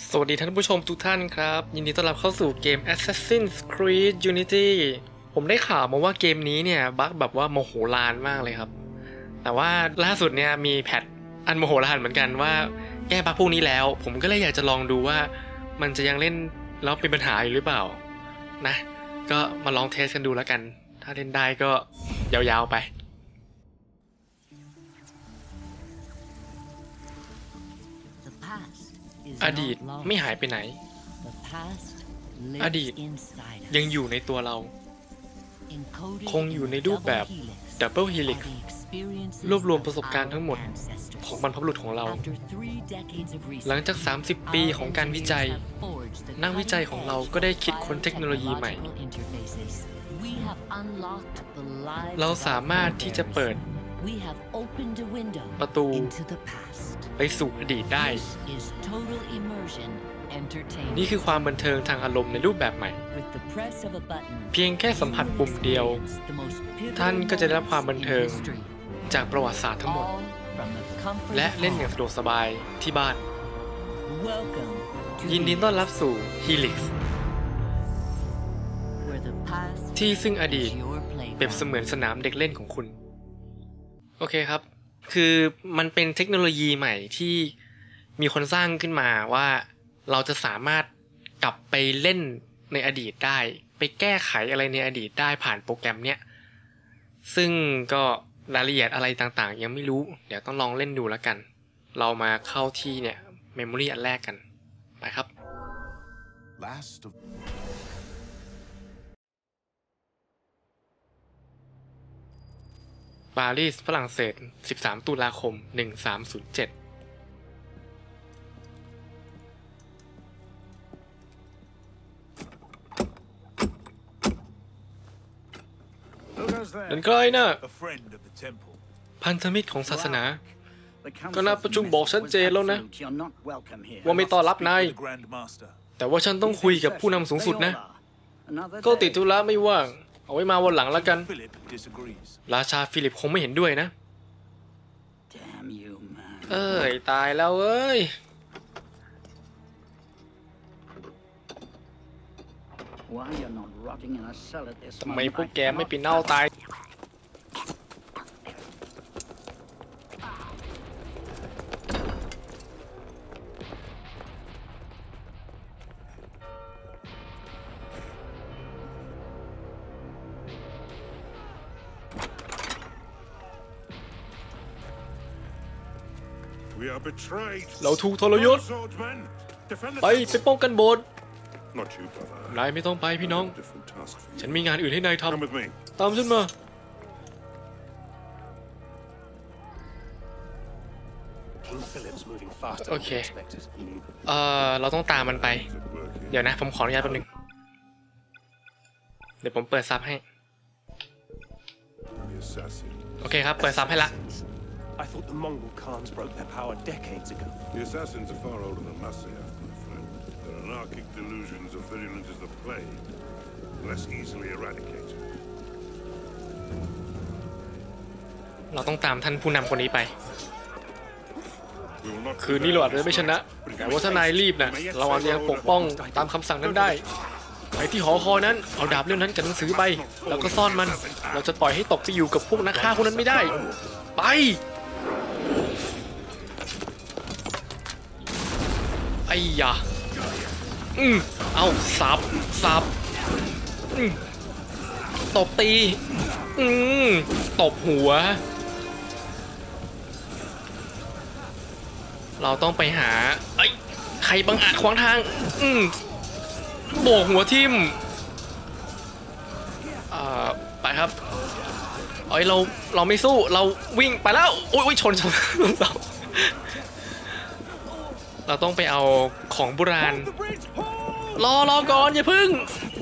สวัสดีท่านผู้ชมทุกท่านครับ ยินดีต้อนรับเข้าสู่เกม Assassin's Creed Unity ผมได้ข่าวมาว่าเกมนี้เนี่ยบั๊กแบบว่าโมโหลานมากเลยครับ แต่ว่าล่าสุดเนี่ยมีแพทอันโมโหลานเหมือนกันว่า แก้บั๊กพวกนี้แล้ว ผมก็เลยอยากจะลองดูว่า มันจะยังเล่นแล้วเป็นปัญหาอยู่หรือเปล่านะ ก็มาลองเทสกันดูแล้วกัน ถ้าเล่นได้ก็ยาวๆไป อดีต not lost. ไม่หายไปไหน The past อดี lives ต inside us. ยังอยู่ในตัวเรา Encoded คงอยู่ในรูปแบบ double Double helix Helix are the experiences รวบรวม of ประสบการณ์ทั้งหมด our ancestors. ของบรรพบุรุษของเรา After three decades of research, หลังจาก 30 ปีของการวิจัย our engineers have forged the นักวิจัยของเราก็ได้คิดค้น cutting-edge เทคโนโลยีใหม่ biotechnological interfaces. We have unlocked the lives เรา of our สามารถที่จะเปิด forebears. We have opened a window ประตู into the past. ไปสู่อดีตได้ This is total immersion entertainment. นี่คือความบันเทิงทางอารมณ์ในรูปแบบใหม่ With the press of a button, เพียงแค่สัมผัสปุ่มเดียว experience the most pivotal ท่านก็จะได้รับความบันเทิง moments in history. จากประวัติศาสตร์ทั้งหมด All from the comfort และ of เล่นอย่าง home. สะดวกสบายที่บ้าน Welcome to ยินดีต้อนรับสู่ Helix where the past ที่ซึ่งอดีต is your เปรียบ playground. เสมือนสนามเด็กเล่นของคุณ โอเคครับ คือมันเป็นเทคโนโลยีใหม่ที่มีคนสร้างขึ้นมาว่าเราจะสามารถกลับไปเล่นในอดีตได้ ไปแก้ไขอะไรในอดีตได้ผ่านโปรแกรมเนี้ยซึ่งก็รายละเอียดอะไรต่างๆ ยังไม่รู้ เดี๋ยวต้องลองเล่นดูแล้วกัน เรามาเข้าที่เนี่ยเมมโมรีอันแรกกันไปครับ Last of ปารีสฝรั่งเศส 13 ตุลาคม 1307 Who goes นั่น there? ใครน่ะ a friend of the temple. พันธมิตรของศาสนา The ก็นัดประชุมบอกชัดเจนแล้วนะ was absolute. You're not welcome here. ว่าไม่ต้อนรับนาย The Grand Master. แต่ว่าฉันต้องคุยกับผู้นำสูงสุดนะ Another ก็ติด day. ธุระไม่ว่าง เอาไว้มาวันหลังแล้วกัน Philip disagrees. ราชาฟิลิปคงไม่เห็นด้วยนะ Damn you, man. เอ้ย ตายแล้วเอ้ย Why you're not rotting in a cell at this ทำไม moment, พวก I แกไม่ cannot ไปเน่าตาย เราถูกทรยศ Swordsmen, defend the ไป temple. ไปป้องกันโบสถ์ Not you, brother. นายไม่ต้องไปพี่น้อง Different task for ฉัน you. มีงานอื่นให้นายท Come with me. ำตามฉันมา King Philip's moving faster Okay. than we expected. เอ่อ เราต้องตามมันไป Is it working? เดี๋ยวนะ ผมขออนุญาตแป๊บนึง เดี๋ยวผมเปิดซับให้ The assassin. โอเคครับ เปิดซับให้ละ I thought the Mongol Khans broke their power decades ago. The assassins are far older than Masyaf, my friend. Their anarchic delusions are virulent as the plague, less easily eradicated. เราต้องตามท่านผู้นำคนนี้ไป We will not คืนนี้เราอาจจะไม่ชนะ แต่ว่าถ้านายรีบนะเราอาจจะยังปกป้องตามคำสั่งนั้นได้ ไปที่หอคอยนั้น เอาดาบเล่มนั้นกับหนังสือไป แล้วก็ซ่อนมัน เราจะปล่อยให้ตกไปอยู่กับพวกนักฆ่าพวกนั้นไม่ได้ ไป อ้ยาอืมเอาสับสับอืมตบตี อืมตบหัว เราต้องไปหาไอ้ยใครบังอาจขวางทาง อืมโบกหัวทิมอ่าไปครับเอ้ยเราเราไม่สู้เราวิ่งไปแล้วอุ้ยอุ้ยชนชนเสา เราต้องไปเอาของโบราณ The bridge! Hold! รอรอก่อนอย่าพึ่ง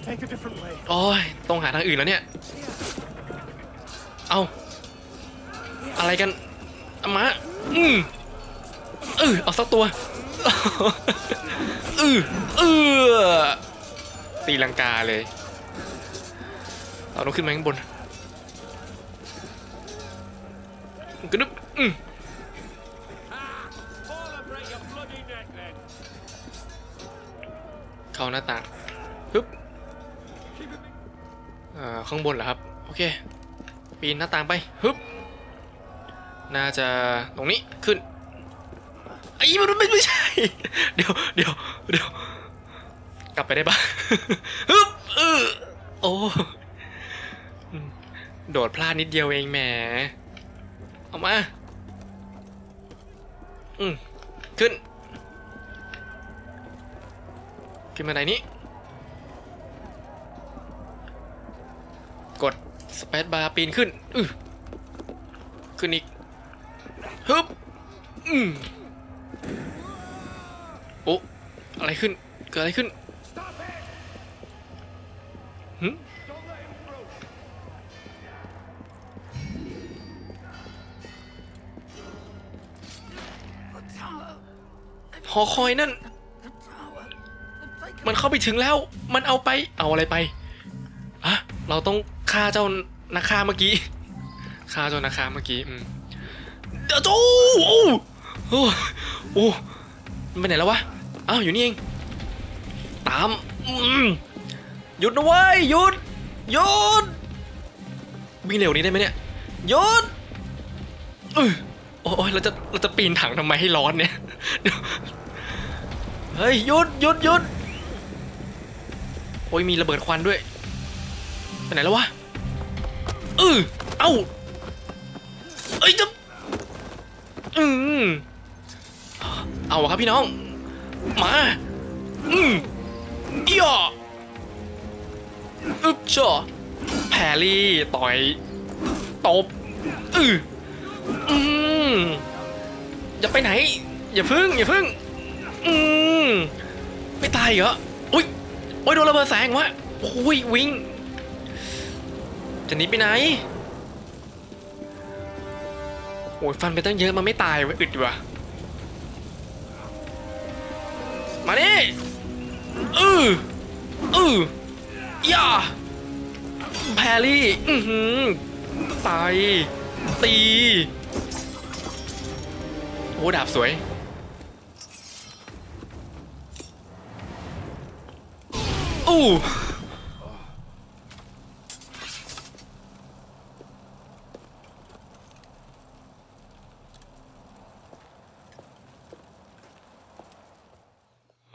Take a different way. โอ้ยต้องหาทางอื่นแล้วเนี่ย เอาอะไรกันเอามาอืมเออเอาสักตัวเออเออตีลังกาเลย เราต้องขึ้นมาข้างบนกระดึบอืม เข้าหน้าต่างปึ๊บอ่าข้างบนเหรอครับ โอเค ปีนหน้าต่างไปฮึบน่าจะตรงนี้ขึ้นไอ้มันไม่ไม่ใช่ เดี๋ยวเดี๋ยวเดี๋ยวกลับไปได้ปะฮึบเออโอ้โดดพลาดนิดเดียวเองแหมเอามา อืมขึ้น ขึ้นมาไหนนี้ กดสเปซบาร์ปีนขึ้นอือขึ้นอีกฮึบอืมโอ้อะไรขึ้น เกิดอะไรขึ้นหึหอคอยนั่น มันเข้าไปถึงแล้ว มันเอาไป เอาอะไรไปฮะเราต้องฆ่าเจ้านาคาเมื่อกี้ ฆ่าเจ้านาคาเมื่อกี้ อืมเดี๋ยวโจ้โอ้โอ้โอ้มันไปไหนแล้ววะ อ้าว อยู่นี่เอง ตาม อืมหยุดนะเว้ย หยุด หยุด วิ่งเร็วนี้ได้ไหมเนี่ย หยุดเอยโอ้ยเราจะเราจะปีนถังทำไมให้ร้อนเนี่ย เฮ้ยหยุดหยุดหยุด โอ้ยมีระเบิดควันด้วยไปไหนแล้ววะเออเอ้าเอ้ยจะอืมเอาครับพี่น้อง มาอืมอีอ่ออึ๊บจ่อแพรรี่ต่อยตบอืออืมอย่าไปไหน อย่าพึ่งอย่าพึ่งอืมไม่ตายเหรอ โอ้ยโดนระเบิดแสงวะโอ้ยวิ่งจะหนีไปไหนโอ้ยฟันไปตั้งเยอะมันไม่ตายเว้ยอึดอยู่ว่ะมาดิอืออือย่าแพรรี่อือหือตายตีโอ้ดาบสวย อู้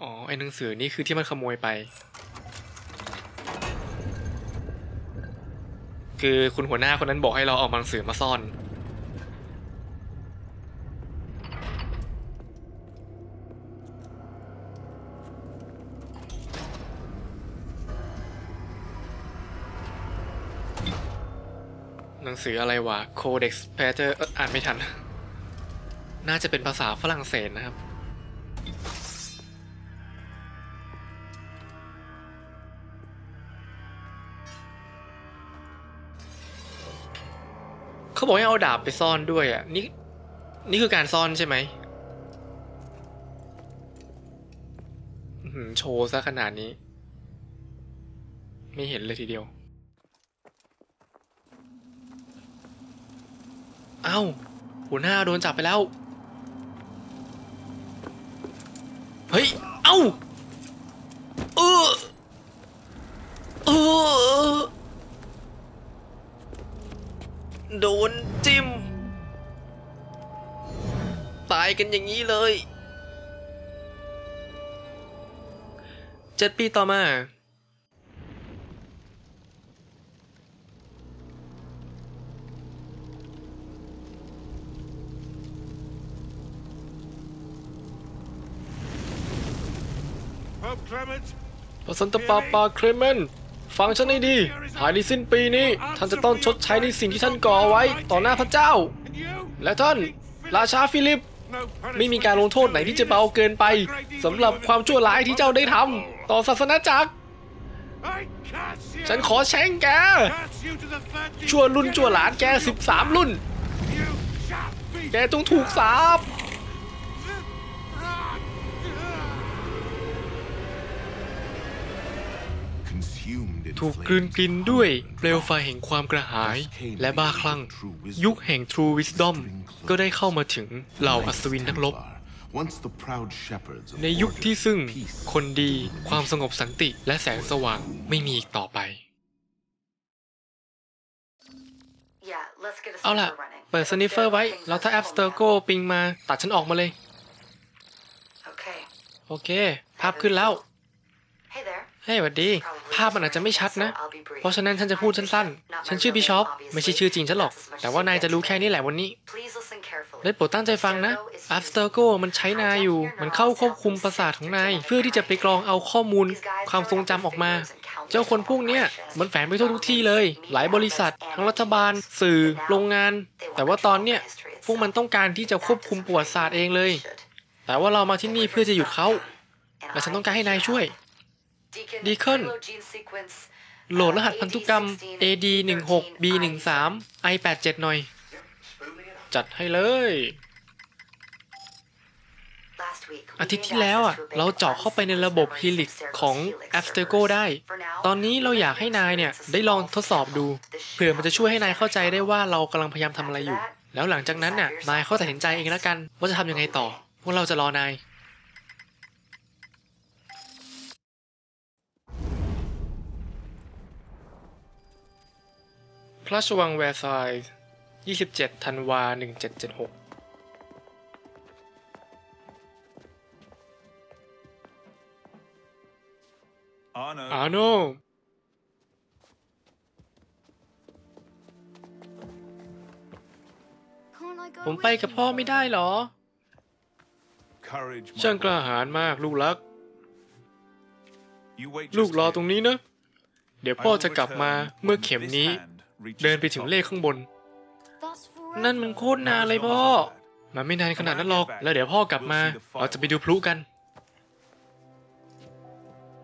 อ๋อ ไอ้หนังสือนี่คือที่มันขโมยไป คือคุณหัวหน้าคนนั้นบอกให้เราเออกหนังสือมาซ่อน งสืออะไรวะ Codex Pater เอ่ออ่านไม่ทัน น่าจะเป็นภาษาฝรั่งเศสนะครับ เขาบอกให้เอาดาบไปซ่อนด้วยอะ นี่ นี่คือการซ่อนใช่ไหมโชว์ซะขนาดนี้ ไม่เห็นเลยทีเดียว เอ้าหัวหน้าโดนจับไปแล้ว เฮ้ย เอ้า เออเออโดนจิ้ม ตายกันอย่างนี้เลย เจ็ดปีต่อมา พระสันตปาปาเครเมน ฟังฉันให้ดี ภายในสิ้นปีนี้ ท่านจะต้องชดใช้ในสิ่งที่ท่านก่อไว้ต่อหน้าพระเจ้า และท่าน ราชาฟิลิป ไม่มีการลงโทษไหนที่จะเบาเกินไปสำหรับความชั่วร้ายที่เจ้าได้ทำต่อศาสนาจักร ฉันขอแช่งแก ชั่วรุ่นชั่วหลานแก 13 รุ่น You shall be แกจงถูกสาป ถูก flames กลืน of กินด้วย hunger and เปลวไฟแห่งความกระหาย Cain และบ้าคลั่ง ยุคแห่ง True Wisdom ก็ได้เข้ามาถึงเหล่าอัศวินนักรบ Once the proud shepherds of ในยุคที่ซึ่ง order, peace, คนดีความสงบสันติและแสงสว่างไม่มีอีกต่อไป Yeah, let's get a เอาล่ะ sniffer running. เปิดสนิฟเฟอร์ไว้ แล้วถ้าแอปสเตอร์โกปิงมาตัดฉันออกมาเลย Okay. โอเค ภาพขึ้นแล้ว Hey there. เฮ้ยวัดดี ภาพมันอาจจะไม่ชัดนะ เพราะฉะนั้นฉันจะพูดสั้นๆ ฉันชื่อบิชอป ไม่ใช่ชื่อจริงฉันหรอก แต่ว่านายจะรู้แค่นี้แหละวันนี้ Please listen carefully. ได้โปรดตั้งใจฟังนะ a f t e r g o มันใช้นายอยู่ มันเข้าควบคุมประสาทของนาย เพื่อที่จะไปกรองเอาข้อมูล ความทรงจำออกมา เจ้าคนพวกเนี้ยมันแฝงไปทั่วทุกที่เลย หลายบริษัท ทั้งรัฐบาล สื่อ โรงงาน แต่ว่าตอนเนี้ยพวกมันต้องการที่จะควบคุมประวัติศาสตร์เองเลย แต่ว่าเรามาที่นี่เพื่อจะหยุดเขาและฉันต้องการให้นายช่วย Deacon โหลดรหัสพันธุกรรม AD 1 6 B 1 3 I 8 7 หน่อย จัดให้เลย อาทิตย์ที่แล้วอะ เราเจาะเข้าไปในระบบ Helix ของ a f t e r g o ได้ ตอนนี้เราอยากให้นายเนี่ย ได้ลองทดสอบดู เผื่อมันจะช่วยให้นายเข้าใจได้ว่าเรากำลังพยายามทำอะไรอยู่ แล้วหลังจากนั้นน่ะ นายเข้าตัดสินใจเองแล้วกัน ว่าจะทำยังไงต่อ พวกเราจะรอนาย พระราชวังแวร์ซายน์27ธันวา1776 Arno, อาโนผมไปกับพ่อไม่ได้เหรอ courage, my ช่างกล้า boy. หาญมากลูกรัก You wait ลูก just รอ here. ตรงนี้นะ เดี๋ยว I พ่อ will จะกลับมา return เมื่อ when เข็ม this นี้ hand reaches เดินไป the ถึง top. เลขข้างบน นั่นมันโคตรนานเลยพ่อ มันไม่นานขนาดนั้นหรอก แล้วเดี๋ยวพ่อกลับมาเราจะไปดูพลุกัน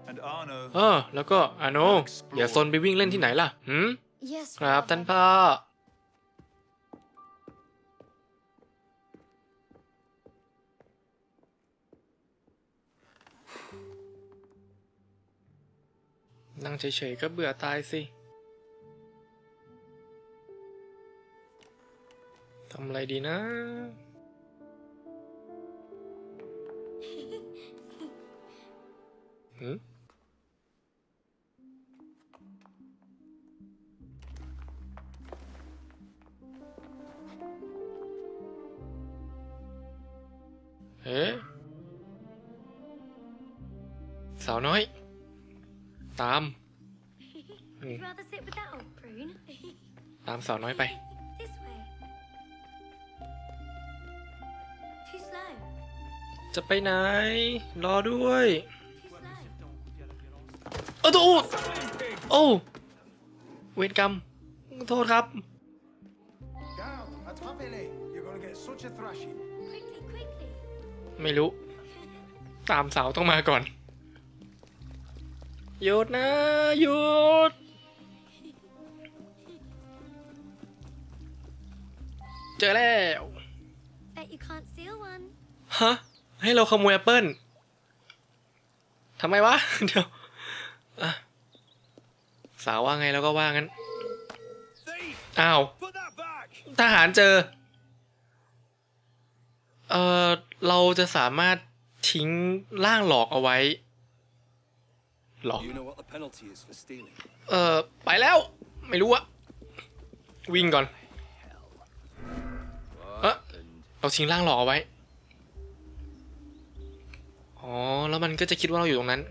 And Arno, เออ แล้วก็อาโน อย่าซนไปวิ่งเล่นที่ไหนล่ะหืมครับท่านพ่อ นั่งเฉยๆก็เบื่อตายสิ ทำอะไรดีนะ หืมเอ๊ะสาวน้อย ตาม You'd rather sit with that old prune? ตามสาวน้อยไป จะไปไหน รอด้วย Too slow. เออโอ้โอ้เวรกรรม โทษครับ Down, attrapez-les. You're gonna get such a thrashing. Quickly, quickly. ไม่รู้ ตามสาวต้องมาก่อนหยุดนะหยุดเจอแล้ว Bet you can't steal one. ฮะ ให้เราขโมยแอปเปิลทำไมวะ เดี๋ยวสาวว่าไงแล้วก็ว่างั้น อ้าว ทหารเจอ เออเราจะสามารถทิ้งร่างหลอกเอาไว้ หลอก เออไปแล้ว ไม่รู้อะวิ่งก่อน เอะเราทิ้งร่างหลอกเอาไว้ อ๋อ แล้วมันก็จะคิดว่าเราอยู่ตรงนั้น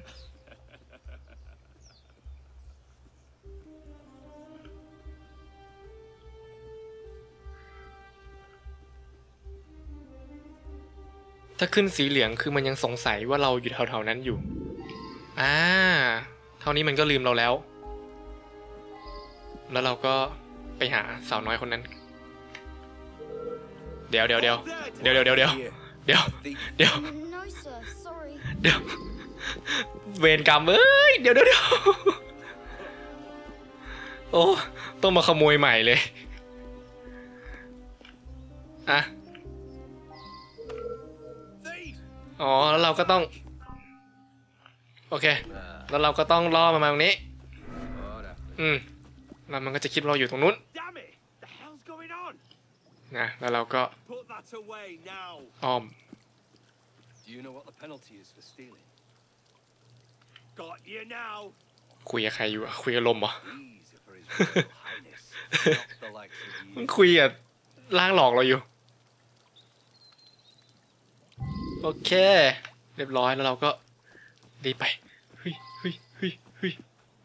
ถ้าขึ้นสีเหลืองคือมันยังสงสัยว่าเราอยู่แถวๆนั้นอยู่ อ่า เท่านี้มันก็ลืมเราแล้ว แล้วเราก็ไปหาสาวน้อยคนนั้น เดี๋ยวเดี๋ยวเดี๋ยวเดี๋ยวเดี๋ยวเดี๋ยวเดี๋ยวเดี๋ยวเดี๋ยว No, sir. Sorry. เดี๋ยวเวรกรรมเอ้ยเดี๋ยวเดี๋ยวเดี๋ยวโอ้ต้องมาขโมยใหม่เลยอะ Thief! อ๋อแล้วเราก็ต้อง โอเค แล้วเราก็ต้องล่อมันมาตรงนี้ อืมแล้วมันก็จะคิดว่าเราอยู่ตรงนู้น Damn it! The hell's going on? นะแล้วเราก็ Put that away now. อ้อม You know what the penalty is for stealing? Got you now. คุยกับใครอยู่อะคุยกับลมเหรอ These are for his royal highness, not the likes of มัน you. คุยกับล่างหลอกเราอยู่ โอเค เรียบร้อยแล้วเราก็รีบไปเฮ้ยเฮ้ยเฮ้ยเฮ้ย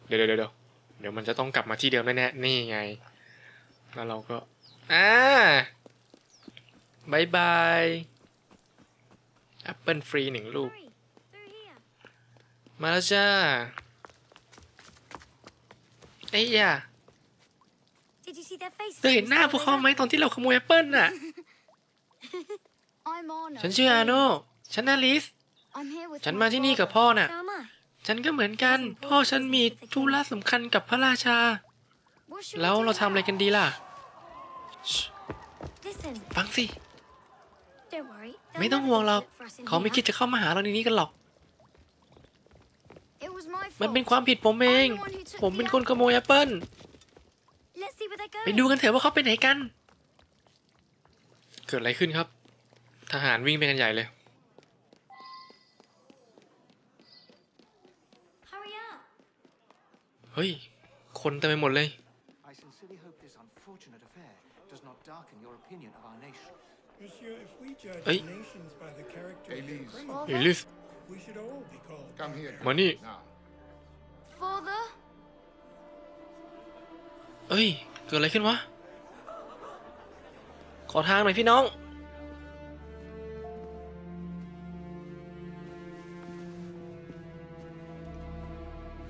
เดี๋ยวเดี๋ยวเดี๋ยวเดี๋ยวมันจะต้องกลับมาที่เดิมแน่ๆนี่ไง แล้วเราก็อ่าบายบาย แอปเปิลฟรีหนึ่งลูก Hurry, through here. มาแล้วจ้าไอ้ยา Did you see their faces? เธอเห็นหน้าพวกเขาไหมตอนที่เราขโมยแอปเปิลน่ะ I'm Arno. ฉันชื่ออาโน ฉันนาลิส I'm here with ฉัน my มาที่นี่กับ father. พ่อน่ะ So am I. ฉันก็เหมือนกัน พ่อฉันมีธุระสำคัญกับพระราชา What should we แล้ว do เราทำอะไร now? กันดีล่ะ Listen, ฟังสิ don't worry. They'll ไม่ต้องห่วงหรอกเขาไม่คิดจะเข้ามาหาเราในนี้กันหรอก มันเป็นความผิดผมเอง ผมเป็นคนขโมยแอปเปิ้ลไปดูกันเถอะว่าเขาไปไหนกัน เกิดอะไรขึ้นครับ ทหารวิ่งไปกันใหญ่เลย เฮ้ย คนเต็มไปหมดเลย I sincerely hope this unfortunate affair does not darken your opinion of our nation. Monsieur, if we judge Hey. nations by the character of their Elise. criminals, เอลิส we should all be called. Come here. Money. Now. Father? เอ้ย เกิดอะไรขึ้นวะ ขอทางหน่อยพี่น้อง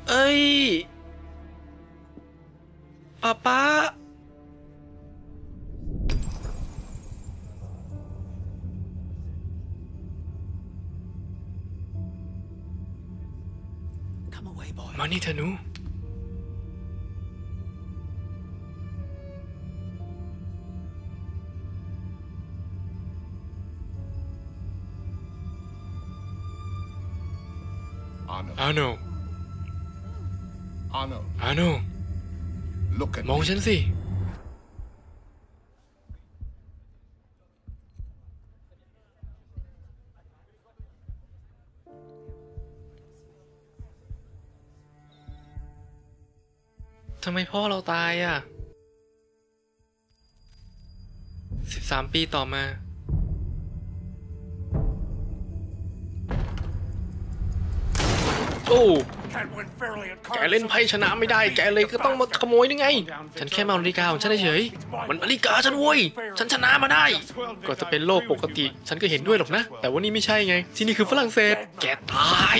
เอ้ยป้าป้า Arno. อาโน Arno. อาโน Look at มอง me. ฉันสิ ทำไมพ่อเราตายอะสิบสามปีต่อมา แกเล่นไพ่ชนะไม่ได้ แกเลยก็ต้องมาขโมยนี่ไง ฉันแค่มาเอานาฬิกาของฉันเฉยๆมันนาฬิกาฉันเว้ย ฉันชนะมาได้ ก็จะเป็นโลกปกติ ฉันก็เห็นด้วยหรอกนะ แต่ว่านี่ไม่ใช่ไง ที่นี่คือฝรั่งเศส แกตาย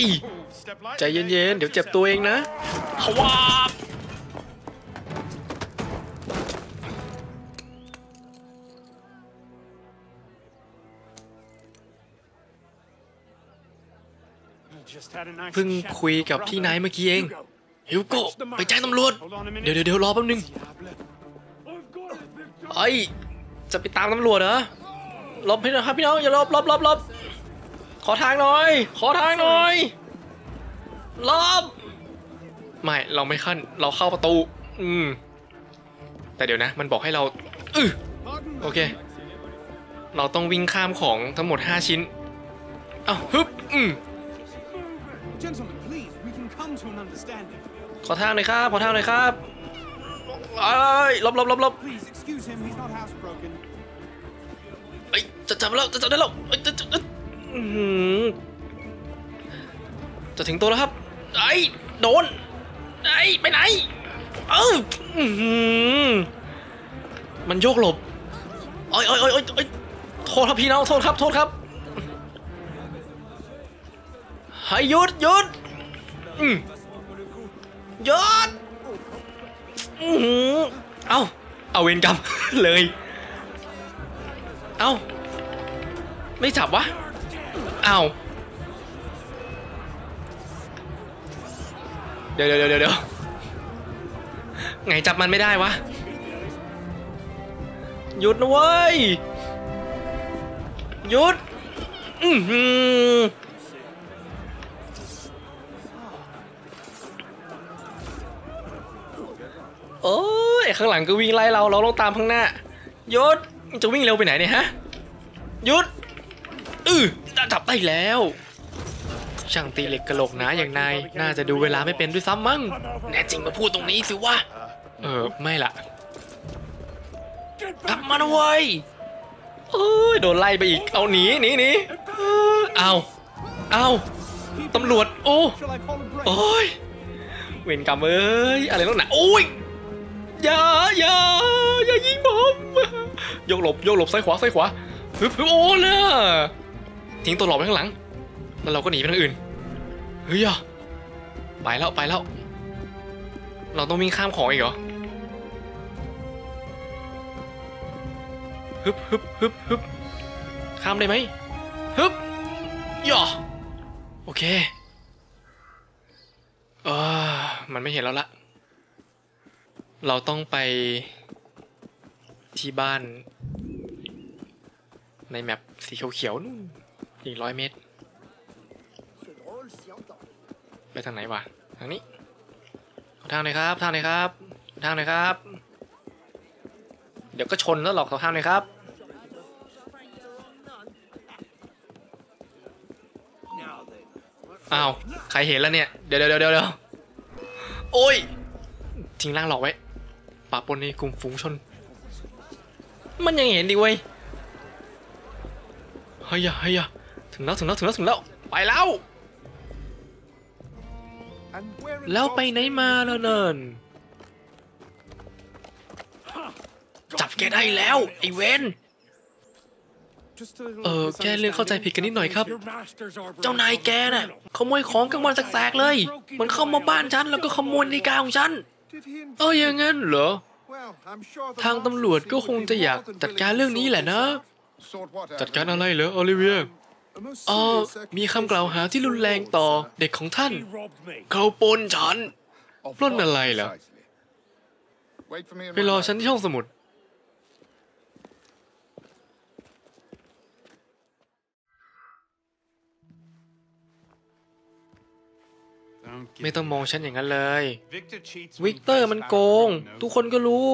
ใจเย็นๆ เดี๋ยวเจ็บตัวเองนะฮวาบ เพิ่งคุยกับพี่นายเมื่อกี้เองฮิวโกะไปแจ้งตำรวจ เดี๋ยวเดี๋ยวเดี๋ยวรอแป๊บนึงไอ้จะไปตามตำรวจเหรอหลบพี่นะครับพี่น้องอย่าหลบหลบหลบลบขอทางหน่อย ขอทางหน่อยหลบไม่เราไม่ขั้นเราเข้าประตู อืม แต่เดี๋ยวนะ มันบอกให้เราอือโอเค เราต้องวิ่งข้ามของทั้งหมด 5 ชิ้น เอ้าฮึบอืม Gentlemen, please, we can come to an understanding. ขอทางหน่อยครับ ขอทางหน่อยครับเอ้ยหลบหลบหลบหลบ Please excuse him, he's not housebroken. เอ้ยจะจับแล้วจะจับได้แล้วเอ้ยจะจะจะอื้อหือจะถึงตัวแล้วครับไอ้ยโดนไอ้ยไปไหน เอออื้อหือมันโยกหลบโอ้ยโอ้ยโอ้ยโอ้ยโอ้ยโทษครับพี่น้องโทษครับ โทษครับ ให้หยุดหยุดหยุดอื้อหือเอาเอาเวรกรรมเลย เอ้าไม่จับวะ เอ้าเดี๋ยวเดี๋ยวเดี๋ยวเดี๋ยวไงจับมันไม่ได้วะ หยุดนะเว้ย หยุด อือหือ โอ้ยข้างหลังก็วิ่งไล่เราเราต้องตามข้างหน้ายุดจะวิ่งเร็วไปไหนเนี่ยฮะยุดอือจับได้แล้ว ช่างตีเหล็กกระโหลกหนาอย่างนายน่าจะดูเวลาไม่เป็นด้วยซ้ำมั้งแน่จริงมาพูดตรงนี้สิวะเออไม่ละกลับมาหน่อยเอ้ยโดนไล่ไปอีกเอาหนีหนีหนีเออเอาเอาตำรวจโอ้โอ้ยเวรกรรมเอ้ยอะไรต้องหนาโอ้ย อย่าอย่าอย่ายิงผมโยกหลบโยกหลบซ้ายขวาซ้ายขวาฮึบฮึบโอ้นะทิ้งตัวหลอกไว้ข้างหลัง แล้วเราก็หนีไปทางอื่นเฮ้ยอไปแล้วไปแล้ว เราต้องวิ่งข้ามของอีกเหรอฮึบฮึบฮึบฮึบข้ามได้ไหมฮึบย่อโอเคเออมันไม่เห็นแล้วละ เราต้องไปที่บ้าน ในแมปสีเขียวๆนู่นอีกร้อยเมตร ไปทางไหนวะ ทางนี้ ทางหน่อยครับ ทางหน่อยครับ ทางหน่อยครับ เดี๋ยวก็ชนแล้วหรอกขอทางหน่อยครับอ้าว ใครเห็นแล้วเนี่ย เดี๋ยวเดี๋ยวเดี๋ยวเดี๋ยวโอ้ยทิ้งร่างหลอกไว้ ปะปนในกลุ่มฝูงชน มันยังเห็นดีเว้ยเฮ้ยเฮ้ยถึงแล้วถึงแล้วถึงแล้วถึงแล้วไปแล้ว แล้วไปไหนมาแล้วเนินจับแกได้แล้วไอเวนเออแค่เรื่องเข้าใจผิดกันนิดหน่อยครับ เจ้านายแกน่ะขโมยของกลางวันแสกๆเลย มันเข้ามาบ้านฉันแล้วก็ขโมยนาฬิกาของฉัน เอออย่างงั้นเหรอ Well, I'm sure the ทางตำรวจก็คงจะอยากจัดการเรื่องนี้แหละนะ Sort what out? จัดการอะไรเหรอโอลิเวีย A most เออ serious มีคำกล่าวหาที่รุนแรงต่อเด็กของท่าน He robbed me. เขาปล้นฉัน Of ปล้น what อะไรเหรอ precisely? Wait for me in ไป my รอ lab. ฉันที่ห้องสมุด ไม่ต้องมองฉันอย่างนั้นเลย Victor cheats วิกเตอร์มันโกง ทุกคนก็รู้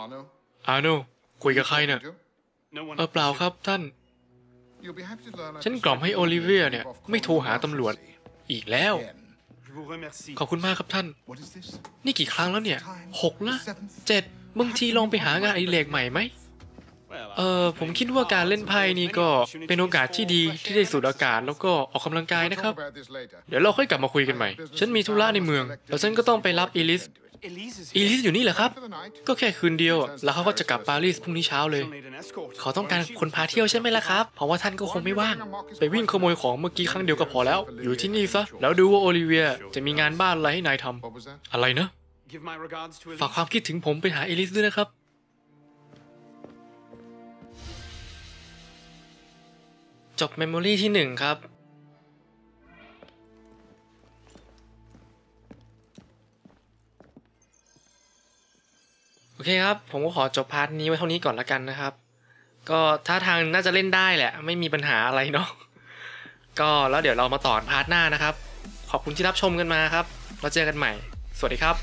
Arno, อาโนคุยกับใครเนี่ย you? No one เออเปล่าครับท่าน You'll be happy to learn I ฉันกล่อมให้โอลิเวียเนี่ย persuaded ไม่โทรหาตำรวจอีกแล้ว again. Je vous remercie. ขอบคุณมากครับท่าน What is this? นี่กี่ครั้งแล้วเนี่ยหกละเจ็ดบางทีลองไปหางานอดิเรกใหม่ไหม Well, เออผมคิดว่าการเล่นไพ่นี่ก็เป็นโอกาสที่ดีที่ได้สูดอากาศแล้วก็ออกกำลังกายนะครับ เดี๋ยวเราค่อยกลับมาคุยกันใหม่ ฉันมีธุระในเมือง แล้วฉันก็ต้องไปรับอีลิสอีลิสอยู่นี่เหรอครับ ก็แค่คืนเดียว แล้วเขาก็จะกลับปารีสพรุ่งนี้เช้าเลย เขาต้องการคนพาเที่ยวใช่ไหมล่ะครับ เพราะว่าท่านก็คงไม่ว่าง ไปวิ่งขโมยของเมื่อกี้ครั้งเดียวก็พอแล้ว อยู่ที่นี่ซะ แล้วดูว่าโอลิเวียจะมีงานบ้านอะไรให้นายทำอะไรนะ ฝากความคิดถึงผมไปหาเอลิสด้วยนะครับ จบเมมโมรี่ที่หนึ่งครับ โอเคครับ ผมก็ขอจบพาร์ทนี้ไว้เท่านี้ก่อนละกันนะครับ ก็ท่าทางน่าจะเล่นได้แหละ ไม่มีปัญหาอะไรเนาะก็แล้วเดี๋ยวเรามาต่อพาร์ทหน้านะครับ ขอบคุณที่รับชมกันมาครับ เราเจอกันใหม่ สวัสดีครับ